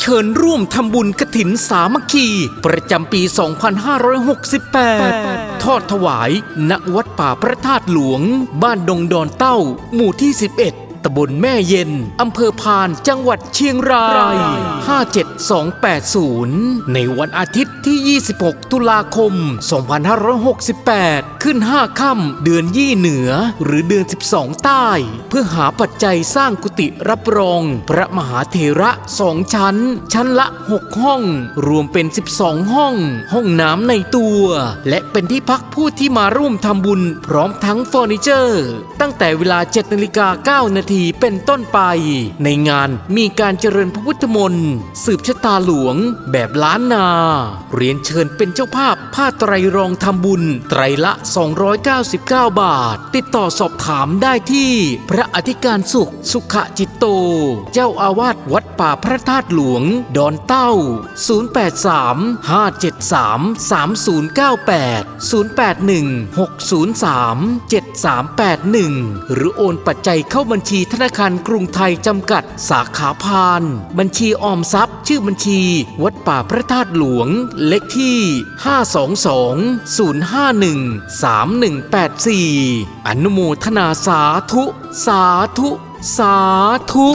เชิญร่วมทำบุญกระถินสามัคคี ประจำปี 2568 ทอดถวาย ณ วัดป่าพระธาตุหลวง บ้านดงดอนเต้า หมู่ที่ 11ำบลแม่เย็น อำเภอพาน จังหวัดเชียงราย 57280 ในวันอาทิตย์ที่ 26 ตุลาคม 2568 ขึ้น 5 ค่ำเดือนยี่เหนือ หรือเดือน 12 ใต้ เพื่อหาปัจจัยสร้างกุฏิรับรอง พระมหาเถระสองชั้น ชั้นละ 6 ห้อง รวมเป็น 12 ห้อง ห้องน้ำในตัว และเป็นที่พักผู้ที่มาร่วมทำบุญ พร้อมทั้งเฟอร์นิเจอร์ ตั้งแต่เวลา 7นาฬิกา9นาทีเป็นต้นไป ในงานมีการเจริญพระพุทธมนต์สืบชะตาหลวงแบบล้านนา เรียนเชิญเป็นเจ้าภาพผ้าไตรรองทำบุญ ไตรละ 299 บาท ติดต่อสอบถามได้ที่พระอธิการสุขสุขจิตโต เจ้าอาวาสวัดป่าพระธาตุหลวง ดอนเต้า 083 573 3098 081 603 7381 หรือโอนปัจจัยเข้าบัญชีธนาคารกรุงไทยจำกัด สาขาพาน บัญชีออมทรัพย์ ชื่อบัญชี วัดป่าพระธาตุหลวง เลขที่ 522 051 3184 อนุโมทนาสาธุ สาธุ สาธุ